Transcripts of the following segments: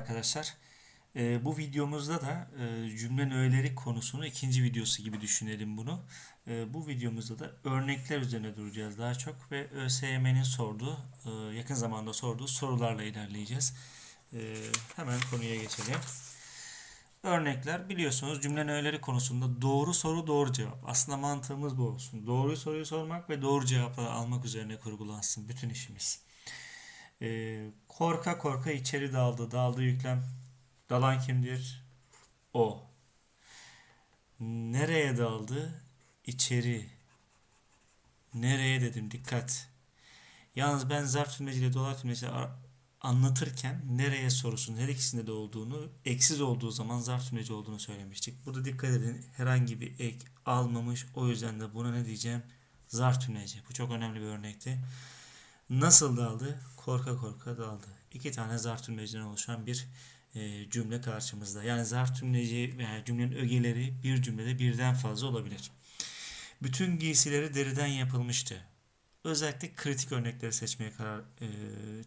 arkadaşlar. Ee, bu videomuzda da e, cümle öğeleri konusunu ikinci videosu gibi düşünelim bunu. Ee, bu videomuzda da örnekler üzerine duracağız daha çok ve ÖSYM'nin sorduğu, e, yakın zamanda sorduğu sorularla ilerleyeceğiz. Ee, hemen konuya geçelim. Örnekler biliyorsunuz cümle öğeleri konusunda doğru soru doğru cevap. Aslında mantığımız bu olsun. Doğru soruyu sormak ve doğru cevapları almak üzerine kurgulansın bütün işimiz. Ee, korka korka içeri daldı. Daldı yüklem. Dalan kimdir? O. Nereye daldı? İçeri. Nereye dedim dikkat. Yalnız ben zarf tümleciyle dolar tümleciyle ar- anlatırken nereye sorusunun her ikisinde de olduğunu, eksiz olduğu zaman zarf tümleci olduğunu söylemiştik. Burada dikkat edin herhangi bir ek almamış. O yüzden de buna ne diyeceğim? Zarf tümleci. Bu çok önemli bir örnekti. Nasıl daldı? Korka korka daldı. İki tane zarf tümleciden oluşan bir e, cümle karşımızda. Yani zarf tümleci veya cümlenin ögeleri bir cümlede birden fazla olabilir. Bütün giysileri deriden yapılmıştı. Özellikle kritik örnekleri seçmeye karar e,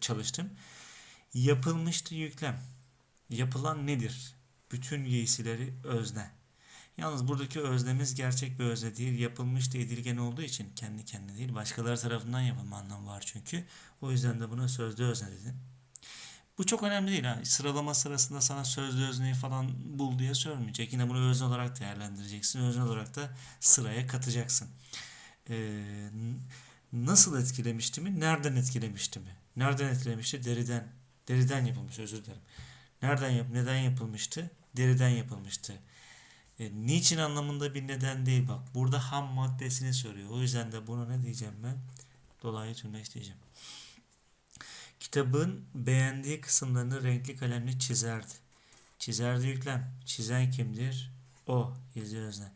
çalıştım. Yapılmıştı yüklem. Yapılan nedir? Bütün giysileri özne. Yalnız buradaki öznemiz gerçek bir özne değil. Yapılmıştı edilgen olduğu için kendi kendine değil. Başkaları tarafından yapılma anlamı var çünkü. O yüzden de buna sözlü özne dedim. Bu çok önemli değil. Ha. Sıralama sırasında sana sözlü özneyi falan bul diye sormayacak. Yine bunu özne olarak değerlendireceksin. Özne olarak da sıraya katacaksın. Ee, nasıl etkilemişti mi? Nereden etkilemişti mi? Nereden etkilemişti? Deriden. Deriden yapılmış özür dilerim. Nereden yap neden yapılmıştı? Deriden yapılmıştı. E, niçin anlamında bir neden değil bak. Burada ham maddesini soruyor. O yüzden de buna ne diyeceğim ben? Dolaylı tümleç diyeceğim. Kitabın beğendiği kısımlarını renkli kalemle çizerdi. Çizerdi yüklem. Çizen kimdir? O. Yazı özne.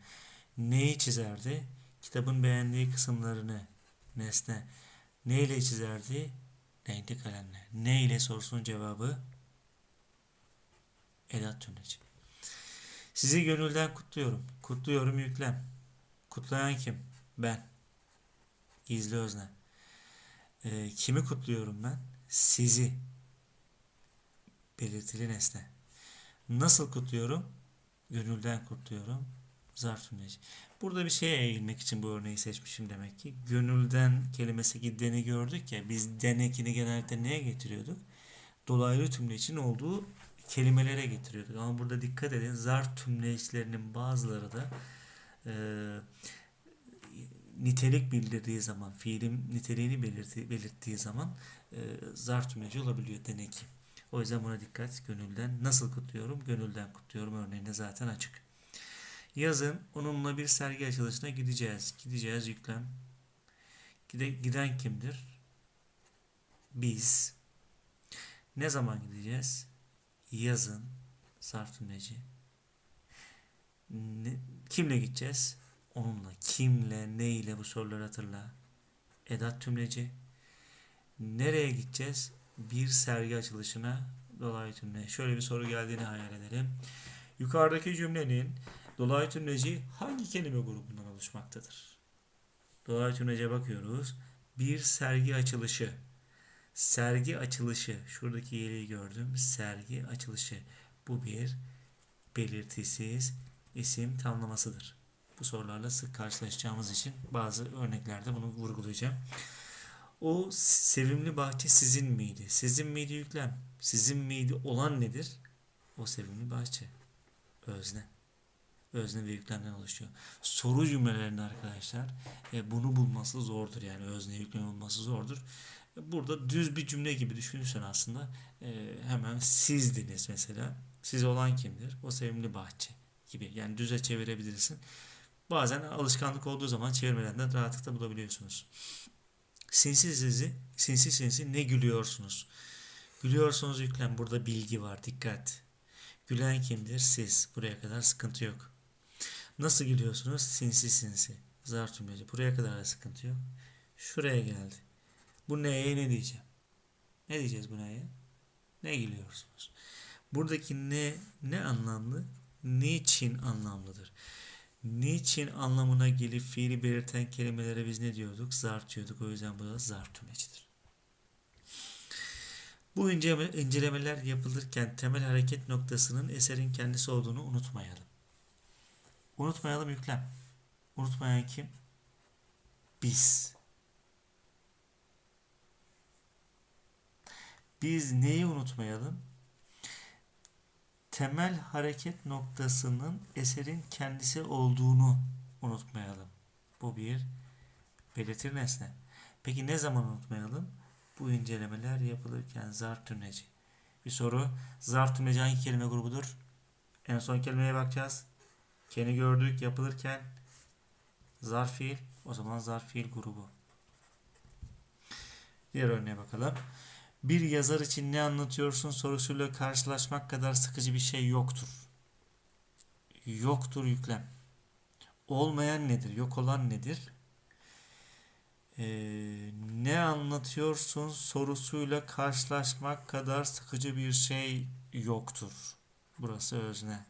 Neyi çizerdi? Kitabın beğendiği kısımlarını. Nesne. Ne ile çizerdi? Renkli kalemle. Ne ile sorusunun cevabı? Edat tümleci. Sizi gönülden kutluyorum. Kutluyorum yüklem. Kutlayan kim? Ben. Gizli özne. Ee, kimi kutluyorum ben? Sizi. Belirtili nesne. Nasıl kutluyorum? Gönülden kutluyorum. Zarf tümleci. Burada bir şeye eğilmek için bu örneği seçmişim demek ki. Gönülden kelimesi gideni gördük ya. Biz denekini genellikle neye getiriyorduk? Dolaylı tümlecin olduğu kelimelere getiriyorduk. Ama burada dikkat edin. Zarf tümleçlerinin bazıları da e, nitelik bildirdiği zaman, fiilin niteliğini belirti, belirttiği zaman e, zarf tümleci olabiliyor denek ki. O yüzden buna dikkat. Gönülden nasıl kutluyorum? Gönülden kutluyorum örneğinde zaten açık. Yazın onunla bir sergi açılışına gideceğiz. Gideceğiz yüklem. Gide, giden kimdir? Biz. Ne zaman gideceğiz? Yazın. Zarf tümleci. Ne, kimle gideceğiz? Onunla. Kimle, ne ile bu soruları hatırla. Edat tümleci. Nereye gideceğiz? Bir sergi açılışına dolaylı tümle. Şöyle bir soru geldiğini hayal edelim. Yukarıdaki cümlenin dolaylı tümleci hangi kelime grubundan oluşmaktadır? Dolaylı tümlece bakıyoruz. Bir sergi açılışı. Sergi açılışı. Şuradaki yeri gördüm. Sergi açılışı. Bu bir belirtisiz isim tamlamasıdır. Bu sorularla sık karşılaşacağımız için bazı örneklerde bunu vurgulayacağım. O sevimli bahçe sizin miydi? Sizin miydi yüklem? Sizin miydi olan nedir? O sevimli bahçe. Özne. Özne ve yüklemden oluşuyor. Soru cümlelerinde arkadaşlar e, bunu bulması zordur. Yani özne yüklem olması zordur. Burada düz bir cümle gibi düşünürsen aslında e, hemen sizdiniz mesela. Siz olan kimdir? O sevimli bahçe gibi. Yani düze çevirebilirsin. Bazen alışkanlık olduğu zaman çevirmeden de rahatlıkla bulabiliyorsunuz. Sinsi sizi, sinsi sinsi ne gülüyorsunuz? Gülüyorsunuz yüklem. Burada bilgi var. Dikkat. Gülen kimdir? Siz. Buraya kadar sıkıntı yok. Nasıl gülüyorsunuz? Sinsi sinsi. Zar tümleci. Buraya kadar da sıkıntı yok. Şuraya geldi. Bu neye ne diyeceğim? Ne diyeceğiz bu neye? Ne gülüyorsunuz? Buradaki ne ne anlamlı? Niçin anlamlıdır? Niçin anlamına gelip fiili belirten kelimelere biz ne diyorduk? Zarf diyorduk. O yüzden bu da zarf tümlecidir. Bu inceleme, incelemeler yapılırken temel hareket noktasının eserin kendisi olduğunu unutmayalım. Unutmayalım yüklem. Unutmayan kim? Biz. Biz neyi unutmayalım? Temel hareket noktasının eserin kendisi olduğunu unutmayalım. Bu bir belirtir nesne. Peki ne zaman unutmayalım? Bu incelemeler yapılırken zarf tümleci. Bir soru. Zarf tümleci hangi kelime grubudur? En son kelimeye bakacağız. Keni gördük yapılırken zarf fiil. O zaman zarf fiil grubu. Diğer örneğe bakalım. Bir yazar için ne anlatıyorsun sorusuyla karşılaşmak kadar sıkıcı bir şey yoktur. Yoktur yüklem. Olmayan nedir? Yok olan nedir? Ee, ne anlatıyorsun sorusuyla karşılaşmak kadar sıkıcı bir şey yoktur. Burası özne.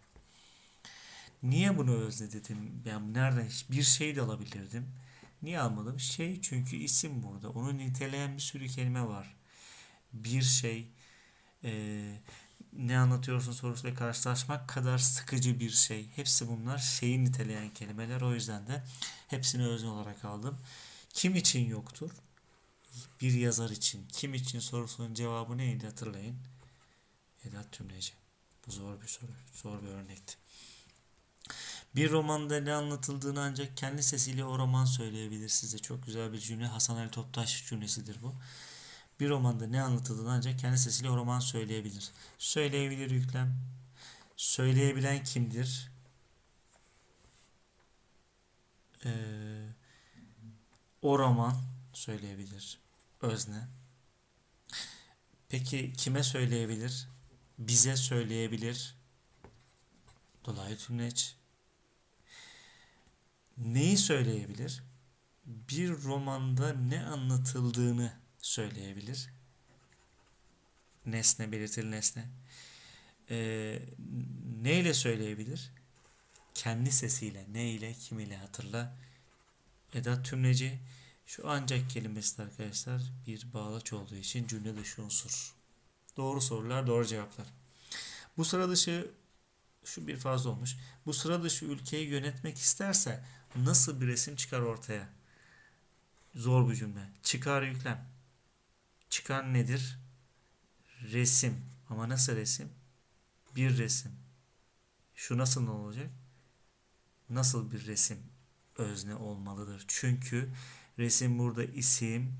Niye bunu özne dedim? Ben nereden bir şey de alabilirdim. Niye almadım? Şey çünkü isim burada. Onu niteleyen bir sürü kelime var. Bir şey e, ne anlatıyorsun sorusuyla karşılaşmak kadar sıkıcı bir şey. Hepsi bunlar şeyi niteleyen kelimeler. O yüzden de hepsini özne olarak aldım. Kim için yoktur? Bir yazar için. Kim için sorusunun cevabı neydi hatırlayın. Edat tümleci. Bu zor bir soru. Zor bir örnekti. Bir romanda ne anlatıldığını ancak kendi sesiyle o roman söyleyebilir size. Çok güzel bir cümle. Hasan Ali Toptaş cümlesidir bu. Bir romanda ne anlatıldığını ancak kendi sesiyle o roman söyleyebilir. Söyleyebilir yüklem. Söyleyebilen kimdir? Ee, o roman söyleyebilir. Özne. Peki kime söyleyebilir? Bize söyleyebilir. Dolaylı tümleç. Neyi söyleyebilir? Bir romanda ne anlatıldığını söyleyebilir. Nesne, belirtili nesne. Ee, neyle söyleyebilir? Kendi sesiyle, ne ile, kim ile hatırla. Edat tümleci. Şu ancak kelimesi de arkadaşlar bir bağlaç olduğu için cümle dışı unsur. Doğru sorular, doğru cevaplar. Bu sıra dışı şu bir fazla olmuş. Bu sıra dışı ülkeyi yönetmek isterse nasıl bir resim çıkar ortaya? Zor bir cümle. Çıkar yüklem. Çıkar nedir? Resim. Ama nasıl resim? Bir resim. Şu nasıl olacak? Nasıl bir resim özne olmalıdır? Çünkü resim burada isim,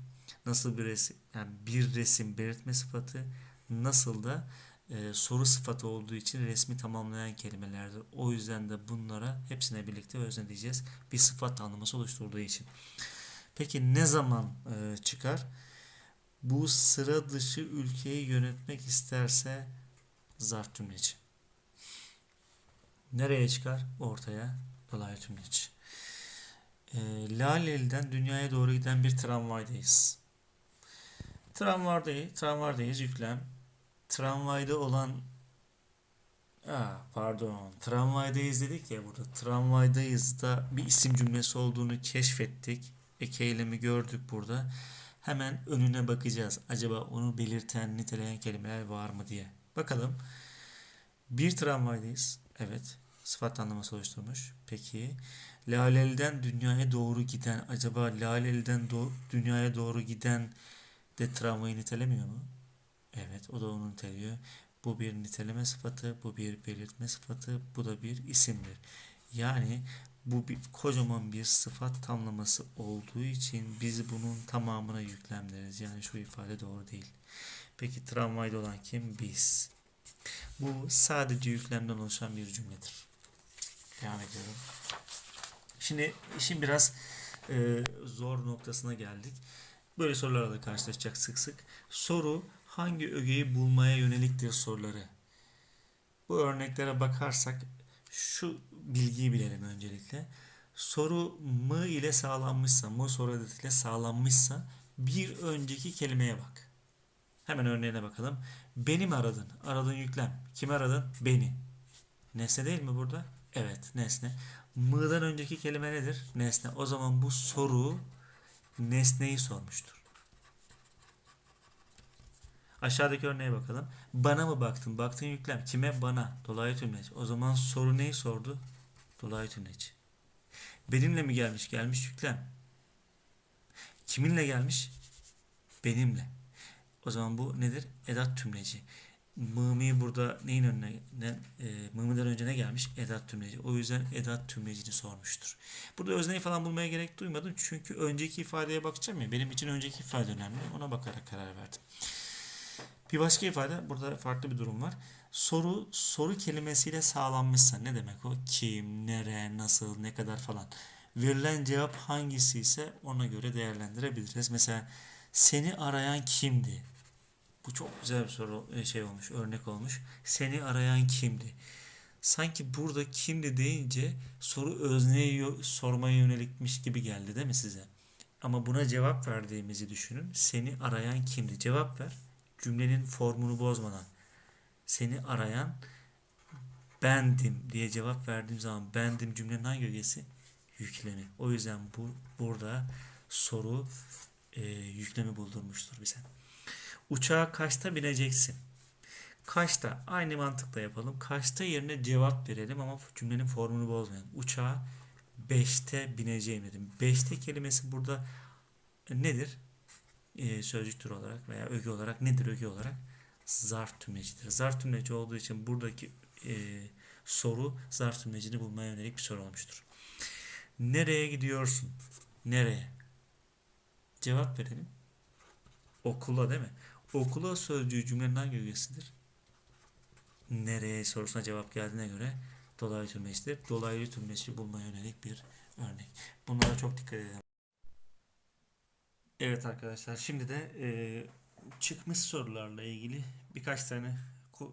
nasıl bir resim? Yani bir resim belirtme sıfatı, nasıl da e, soru sıfatı olduğu için resmi tamamlayan kelimelerdir. O yüzden de bunlara hepsine birlikte özne diyeceğiz. Bir sıfat tanımlaması oluşturduğu için. Peki ne zaman e, çıkar? Bu sıra dışı ülkeyi yönetmek isterse zarf. Nereye çıkar? Ortaya dolaylı tümleci. E, Laleli'den dünyaya doğru giden bir tramvaydayız. Tramvardayız, tramvardayız yüklem. Tramvayda olan Aa, pardon. Tramvaydayız dedik ya burada. Tramvaydayız da bir isim cümlesi olduğunu keşfettik. Eki eylemi gördük burada. Hemen önüne bakacağız. Acaba onu belirten, niteleyen kelimeler var mı diye. Bakalım. Bir tramvaydayız. Evet. Sıfat anlaması oluşturmuş. Peki. Laleli'den dünyaya doğru giden. Acaba Laleli'den do- dünyaya doğru giden de tramvayı nitelemiyor mu? Evet. O da onu niteliyor. Bu bir niteleme sıfatı, bu bir belirtme sıfatı, bu da bir isimdir. Yani bu bir kocaman bir sıfat tamlaması olduğu için biz bunun tamamına yüklem deriz. Yani şu ifade doğru değil. Peki tramvayda olan kim? Biz. Bu sadece yüklemden oluşan bir cümledir. Devam ediyorum. Şimdi işin biraz e, zor noktasına geldik. Böyle sorularla karşılaşacak sık sık. Soru hangi ögeyi bulmaya yöneliktir soruları. Bu örneklere bakarsak şu bilgiyi bilelim öncelikle. Soru mı ile sağlanmışsa, mı soru adetiyle sağlanmışsa bir önceki kelimeye bak. Hemen örneğine bakalım. Beni mi aradın? Aradın yüklem. Kimi aradın? Beni. Nesne değil mi burada? Evet nesne. Mı'dan önceki kelime nedir? Nesne. O zaman bu soru nesneyi sormuştur. Aşağıdaki örneğe bakalım. Bana mı baktın? Baktın yüklem. Kime? Bana. Dolaylı tümleç. O zaman soru neyi sordu? Dolaylı tümleç. Benimle mi gelmiş? Gelmiş yüklem. Kiminle gelmiş? Benimle. O zaman bu nedir? Edat tümleci. Mımi burada neyin önüne ne, e, mımiden önce ne gelmiş? Edat tümleci. O yüzden edat tümlecini sormuştur. Burada özneyi falan bulmaya gerek duymadım. Çünkü önceki ifadeye bakacağım ya. Benim için önceki ifade önemli. Ona bakarak karar verdim. Bir başka ifade. Burada farklı bir durum var. Soru soru kelimesiyle sağlanmışsa ne demek o? Kim, nere, nasıl, ne kadar falan. Verilen cevap hangisi ise ona göre değerlendirebiliriz. Mesela seni arayan kimdi? Bu çok güzel bir soru e, şey olmuş, örnek olmuş. Seni arayan kimdi? Sanki burada kimdi deyince soru özneye yo- sormaya yönelikmiş gibi geldi değil mi size? Ama buna cevap verdiğimizi düşünün. Seni arayan kimdi? Cevap ver. Cümlenin formunu bozmadan. Seni arayan bendim diye cevap verdiğim zaman bendim cümlenin hangi ögesi? Yüklemi. O yüzden bu burada soru e, yüklemi buldurmuştur bize. Uçağa kaçta bineceksin? Kaçta? Aynı mantıkla yapalım. Kaçta yerine cevap verelim ama cümlenin formunu bozmayalım. Uçağa 5'te bineceğim dedim. 5'te kelimesi burada nedir? Ee, sözcük türü olarak veya öge olarak nedir öge olarak? Zarf tümlecidir. Zarf tümleci olduğu için buradaki e, soru zarf tümlecini bulmaya yönelik bir soru olmuştur. Nereye gidiyorsun? Nereye? Cevap verelim. Okula değil mi? Okula sözcüğü cümlenin hangi ögesidir? Nereye sorusuna cevap geldiğine göre dolaylı tümleçtir. Dolaylı tümleçi bulmaya yönelik bir örnek. Bunlara çok dikkat edelim. Evet arkadaşlar şimdi de e, çıkmış sorularla ilgili birkaç tane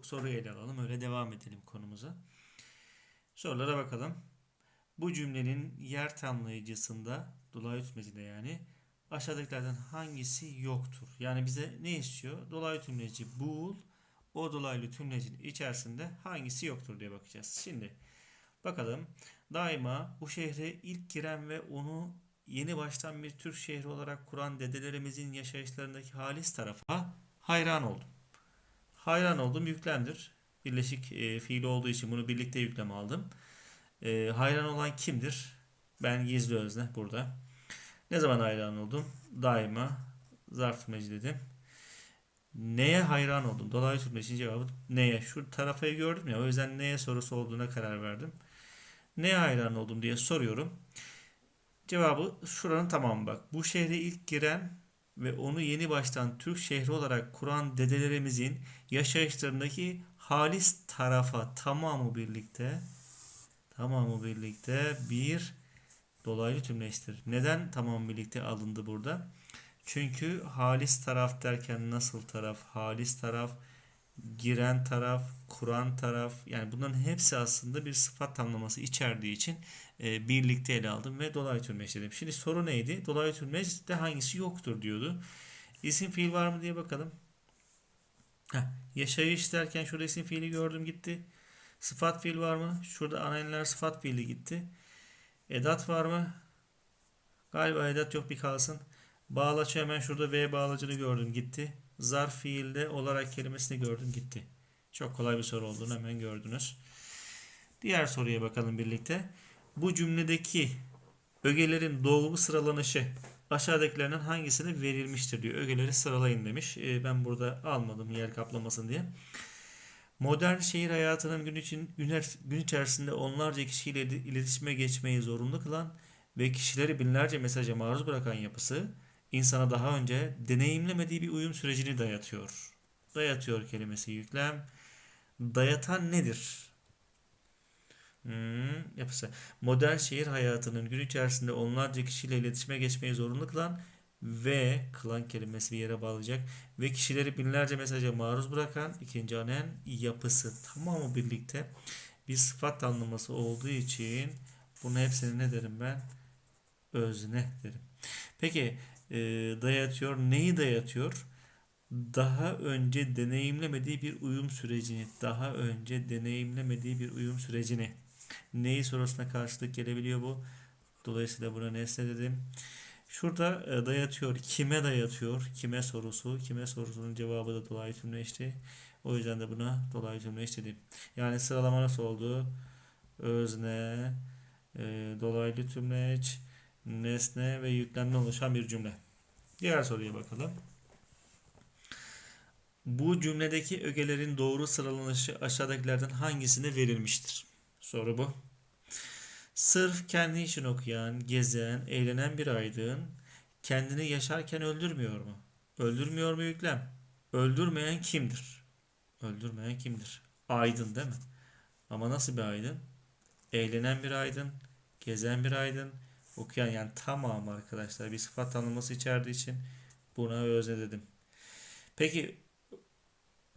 soru ele alalım. Öyle devam edelim konumuza. Sorulara bakalım. Bu cümlenin yer tamlayıcısında dolaylı tümlecinde yani aşağıdakilerden hangisi yoktur? Yani bize ne istiyor? Dolaylı tümleci bul. O dolaylı tümlecinin içerisinde hangisi yoktur diye bakacağız. Şimdi bakalım. Daima bu şehre ilk giren ve onu yeni baştan bir Türk şehri olarak kuran dedelerimizin yaşayışlarındaki halis tarafa hayran oldum. Hayran oldum yüklemdir. Birleşik e, fiili olduğu için bunu birlikte yükleme aldım. E, hayran olan kimdir? Ben gizli özne burada. Ne zaman hayran oldum? Daima zarf tümleci dedim. Neye hayran oldum? Dolaylı tümlecinin cevabı neye? Şu tarafayı gördüm ya o yüzden neye sorusu olduğuna karar verdim. Neye hayran oldum diye soruyorum. Cevabı şuranın tamamı bak. Bu şehre ilk giren ve onu yeni baştan Türk şehri olarak kuran dedelerimizin yaşayışlarındaki halis tarafa tamamı birlikte tamamı birlikte bir dolaylı tümleçtir. Neden tamam birlikte alındı burada? Çünkü halis taraf derken nasıl taraf, halis taraf, giren taraf, kuran taraf yani bunların hepsi aslında bir sıfat tamlaması içerdiği için e, birlikte ele aldım ve dolaylı tümleç dedim. Şimdi soru neydi? Dolaylı tümleçte hangisi yoktur diyordu. İsim fiil var mı diye bakalım. Heh, yaşayış derken şurada isim fiili gördüm gitti. Sıfat fiil var mı? Şurada anayınlar sıfat fiili gitti. Edat var mı? Galiba edat yok bir kalsın. Bağlaçı hemen şurada V bağlacını gördüm gitti. Zarf fiilde olarak kelimesini gördüm gitti. Çok kolay bir soru olduğunu hemen gördünüz. Diğer soruya bakalım birlikte. Bu cümledeki ögelerin doğru sıralanışı aşağıdakilerden hangisine verilmiştir diyor. Ögeleri sıralayın demiş. Ee, ben burada almadım yer kaplamasın diye. Modern şehir hayatının gün için gün içerisinde onlarca kişiyle iletişime geçmeyi zorunlu kılan ve kişileri binlerce mesaja maruz bırakan yapısı insana daha önce deneyimlemediği bir uyum sürecini dayatıyor. Dayatıyor kelimesi yüklem. Dayatan nedir? Hmm, yapısı. Modern şehir hayatının gün içerisinde onlarca kişiyle iletişime geçmeyi zorunlu kılan ve kılan kelimesi bir yere bağlayacak ve kişileri binlerce mesaja maruz bırakan ikinci anen yapısı tamamı birlikte bir sıfat anlaması olduğu için bunu hepsini ne derim ben? Özne derim. Peki e, dayatıyor. Neyi dayatıyor? Daha önce deneyimlemediği bir uyum sürecini, daha önce deneyimlemediği bir uyum sürecini. Neyi sorusuna karşılık gelebiliyor bu? Dolayısıyla buna nesne dedim. Şurada e, dayatıyor. Kime dayatıyor? Kime sorusu. Kime sorusunun cevabı da dolaylı tümleşti. O yüzden de buna dolaylı tümleş dedim. Yani sıralama nasıl oldu? Özne, e, dolaylı tümleç, nesne ve yüklemden oluşan bir cümle. Diğer soruya bakalım. Bu cümledeki ögelerin doğru sıralanışı aşağıdakilerden hangisinde verilmiştir? Soru bu. Sırf kendi için okuyan, gezen, eğlenen bir aydın kendini yaşarken öldürmüyor mu? Öldürmüyor mu yüklem? Öldürmeyen kimdir? Öldürmeyen kimdir? Aydın değil mi? Ama nasıl bir aydın? Eğlenen bir aydın, gezen bir aydın, okuyan yani tamamı arkadaşlar bir sıfat tanımlaması içerdiği için buna özne dedim. Peki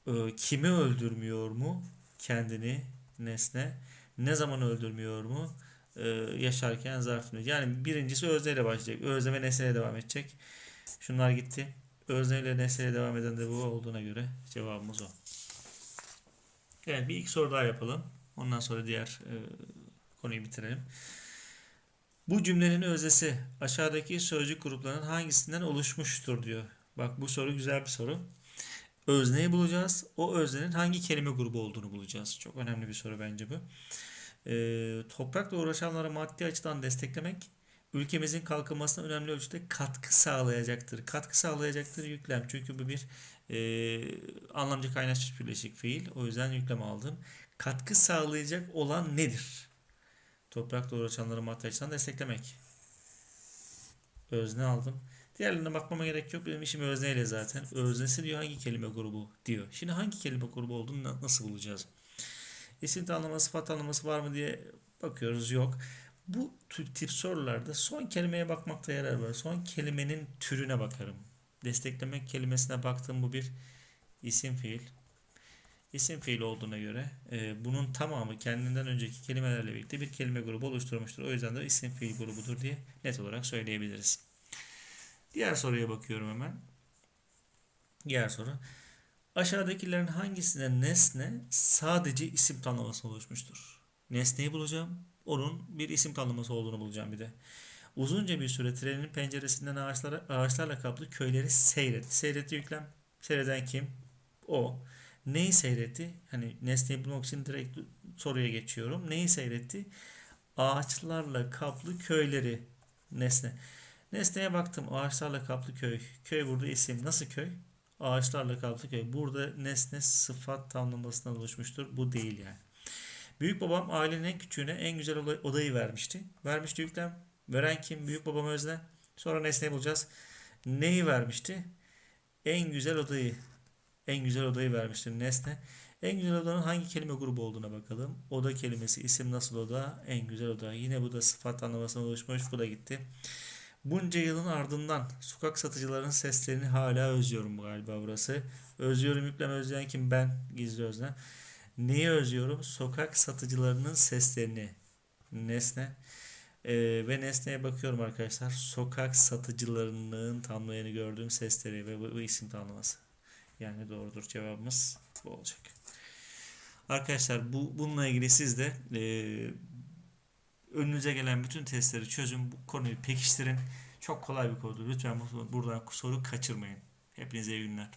e, kimi öldürmüyor mu? Kendini, nesne. Ne zaman öldürmüyor mu? Ee, yaşarken zarf tümleci. Yani birincisi özneyle başlayacak. Özne ve nesneyle devam edecek. Şunlar gitti. Özneyle nesneyle devam eden de bu olduğuna göre cevabımız o. Evet bir ilk soru daha yapalım. Ondan sonra diğer e, konuyu bitirelim. Bu cümlenin öznesi aşağıdaki sözcük gruplarının hangisinden oluşmuştur diyor. Bak bu soru güzel bir soru. Özneyi bulacağız. O öznenin hangi kelime grubu olduğunu bulacağız. Çok önemli bir soru bence bu. Ee, toprakla uğraşanları maddi açıdan desteklemek ülkemizin kalkınmasına önemli ölçüde katkı sağlayacaktır. Katkı sağlayacaktır yüklem. Çünkü bu bir e, anlamcı kaynaşmış birleşik fiil. O yüzden yüklem aldım. Katkı sağlayacak olan nedir? Toprakla uğraşanları maddi açıdan desteklemek. Özne aldım. Diğerlerine bakmama gerek yok. Benim işim özneyle zaten. Öznesi diyor hangi kelime grubu diyor. Şimdi hangi kelime grubu olduğunu na- nasıl bulacağız? İsim tanımlaması, sıfat tanımlaması var mı diye bakıyoruz. Yok. Bu tip sorularda son kelimeye bakmakta yarar var. Son kelimenin türüne bakarım. Desteklemek kelimesine baktım bu bir isim fiil. İsim fiil olduğuna göre e, bunun tamamı kendinden önceki kelimelerle birlikte bir kelime grubu oluşturmuştur. O yüzden de isim fiil grubudur diye net olarak söyleyebiliriz. Diğer soruya bakıyorum hemen. Diğer soru. Aşağıdakilerin hangisinde nesne sadece isim tanımlaması oluşmuştur? Nesneyi bulacağım. Onun bir isim tanımlaması olduğunu bulacağım bir de. Uzunca bir süre trenin penceresinden ağaçlara, ağaçlarla kaplı köyleri seyretti. Seyretti yüklem. Seyreden kim? O. Neyi seyretti? Hani nesneyi bulmak için direkt soruya geçiyorum. Neyi seyretti? Ağaçlarla kaplı köyleri. Nesne. Nesneye baktım. Ağaçlarla kaplı köy. Köy burada isim. Nasıl köy? Ağaçlarla kaplı köy. Burada nesne sıfat tamlamasından oluşmuştur. Bu değil yani. Büyük babam ailenin en küçüğüne en güzel oda- odayı vermişti. Vermişti yüklem. Veren kim? Büyük babam özne. Sonra nesneyi bulacağız. Neyi vermişti? En güzel odayı. En güzel odayı vermiştir nesne. En güzel odanın hangi kelime grubu olduğuna bakalım. Oda kelimesi isim nasıl oda? En güzel oda. Yine bu da sıfat anlamasından oluşmuş. Bu da gitti. Bunca yılın ardından sokak satıcılarının seslerini hala özlüyorum galiba burası. Özlüyorum yüklem özleyen kim? Ben. Gizli özne. Neyi özlüyorum? Sokak satıcılarının seslerini. Nesne. Ee, ve nesneye bakıyorum arkadaşlar. Sokak satıcılarının tamlayanı gördüğüm sesleri ve bu, bu isim tanımlaması. Yani doğrudur cevabımız bu olacak. Arkadaşlar bu bununla ilgili siz de e, önünüze gelen bütün testleri çözün. Bu konuyu pekiştirin. Çok kolay bir konudur. Lütfen bu- buradan soru kaçırmayın. Hepinize iyi günler.